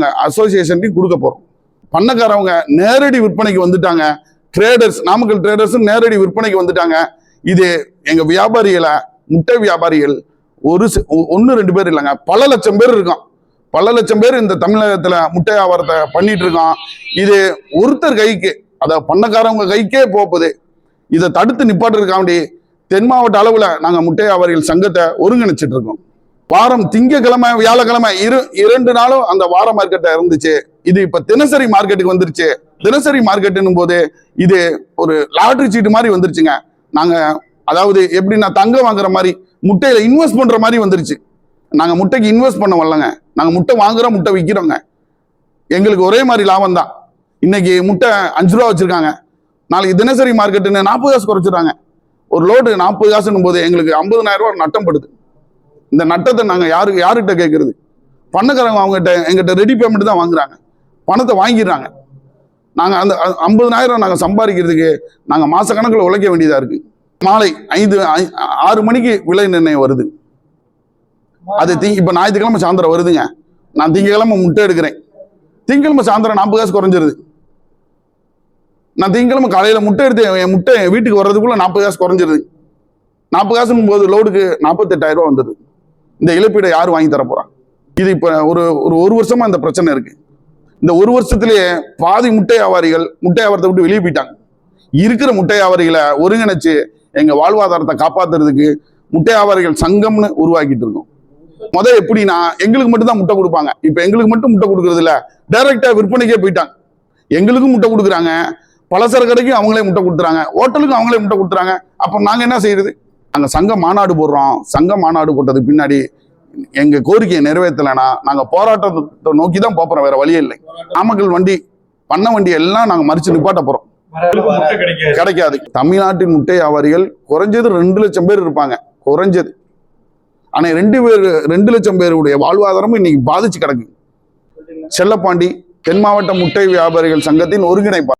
அசோசியேஷனுக்கு கொடுக்க போறோம். பண்ணக்காரவங்க நேரடி விற்பனைக்கு வந்துட்டாங்க. ட்ரேடர்ஸ் நாமக்கல் ட்ரேடர்ஸ் நேரடி விற்பனைக்கு வந்துட்டாங்க. இது எங்க வியாபாரிகளை முட்டை வியாபாரிகள் ஒரு ஒன்று ஒ- ரெண்டு பேர் இல்லைங்க. பல லட்சம் பேர் இருக்கோம் பல லட்சம் பேர் இந்த தமிழகத்தில் முட்டை வியாபாரத்தை பண்ணிட்டு இருக்கோம் இது ஒருத்தர் கைக்கு அதை பண்ணக்காரவங்க கைக்கே போகுது இதை தடுத்து நிப்பாட்டுறதுக்காண்டி தென் மாவட்ட அளவில் நாங்கள் முட்டை வியாபாரிகள் சங்கத்தை ஒருங்கிணைச்சிட்டு இருக்கோம். வாரம் திங்கக்கிழமை வியாழக்கிழமை இரு இரண்டு நாளும் அந்த வார மார்க்கெட்டை இருந்துச்சு. இது இப்ப தினசரி மார்க்கெட்டுக்கு வந்துருச்சு. தினசரி மார்க்கெட்டுன்னும் போது இது ஒரு லாட்ரி சீட்டு மாதிரி வந்துருச்சுங்க. நாங்க அதாவது எப்படின்னா தங்கம் வாங்குற மாதிரி முட்டையில இன்வெஸ்ட் பண்ற மாதிரி வந்துருச்சு. நாங்க முட்டைக்கு இன்வெஸ்ட் பண்ண வரலங்க. நாங்க முட்டை வாங்குறோம் முட்டை விற்கிறோங்க எங்களுக்கு ஒரே மாதிரி லாபம் தான். இன்னைக்கு முட்டை அஞ்சு ரூபா வச்சிருக்காங்க. நாளைக்கு தினசரி மார்க்கெட்டுன்னு நாற்பது காசு குறைச்சிடுறாங்க. ஒரு லோடு நாற்பது காசுன்னும் போது எங்களுக்கு ஐம்பதனாயிரம் ரூபா நட்டம் படுது. இந்த நட்டத்தை நாங்கள் யாருக்கு யாருக்கிட்ட கேட்குறது பண்ணக்காரங்க அவங்ககிட்ட எங்கிட்ட ரெடி பேமெண்ட் தான் வாங்குறாங்க. பணத்தை வாங்கிடுறாங்க. நாங்கள் அந்த ஐம்பதனாயிரம் நாங்கள் சம்பாதிக்கிறதுக்கு நாங்கள் மாதக்கணக்கில் உழைக்க வேண்டியதாக இருக்குது மாலை ஐந்து ஐ- ஆறு மணிக்கு விலை நிர்ணயம் வருது. அது தி இப்போ ஞாயிற்றுக்கிழமை சாயந்தரம் வருதுங்க. நான் திங்கக்கிழமை முட்டை எடுக்கிறேன். திங்கக்கிழமை சாயந்தரம் நாற்பது காசு குறைஞ்சிருது. நான் திங்கக்கிழமை காலையில் முட்டை எடுத்து என் முட்டை வீட்டுக்கு வர்றதுக்குள்ளே நாற்பது காசு குறைஞ்சிருது. நாற்பது காசுங்கும்போது போது லோடுக்கு நாற்பத்தெட்டாயிரம் ரூபா வந்துடுது இந்த இழப்பீடை யார் வாங்கி தர போறா? இது இப்போ ஒரு ஒரு ஒரு வருஷமா இந்த பிரச்சனை இருக்கு. இந்த ஒரு வருஷத்திலேயே பாதி முட்டை வியாபாரிகள் முட்டை வியாபாரத்தை விட்டு வெளியே போயிட்டாங்க. இருக்கிற முட்டை வியாபாரிகளை ஒருங்கிணைச்சு எங்க வாழ்வாதாரத்தை காப்பாத்துறதுக்கு முட்டை வியாபாரிகள் சங்கம்னு உருவாக்கிட்டு இருக்கோம். முதல் எப்படின்னா எங்களுக்கு மட்டும் தான் முட்டை கொடுப்பாங்க. இப்போ எங்களுக்கு மட்டும் முட்டை கொடுக்கறது இல்ல டைரக்டா விற்பனைக்கே போயிட்டாங்க. எங்களுக்கும் முட்டை கொடுக்குறாங்க. பலசர கடைக்கும் அவங்களே முட்டை கொடுத்துறாங்க. ஹோட்டலுக்கும் அவங்களே முட்டை கொடுத்துறாங்க. அப்போ நாங்க என்ன செய்யறது? நாங்க சங்க மாநாடு போடுறோம். சங்க மாநாடு போட்டதுக்கு பின்னாடி எங்க கோரிக்கையை நிறைவேற்றலைன்னா நாங்க போராட்டத்தை நோக்கி தான் போறோம். வேற வழியே இல்லை. நாமக்கல் வண்டி பண்ண வண்டி எல்லாம் நாங்கள் மறித்து நிப்பாட்ட போறோம். கிடைக்காது. தமிழ்நாட்டின் முட்டை வியாபாரிகள் குறைஞ்சது ரெண்டு லட்சம் பேர் இருப்பாங்க. குறைஞ்சது. ஆனால் ரெண்டு பேர் ரெண்டு லட்சம் பேருடைய வாழ்வாதாரமும் இன்னைக்கு பாதிச்சு கிடக்கு. செல்லப்பாண்டி தென் மாவட்ட முட்டை வியாபாரிகள் சங்கத்தின் ஒருங்கிணைப்பாளர்.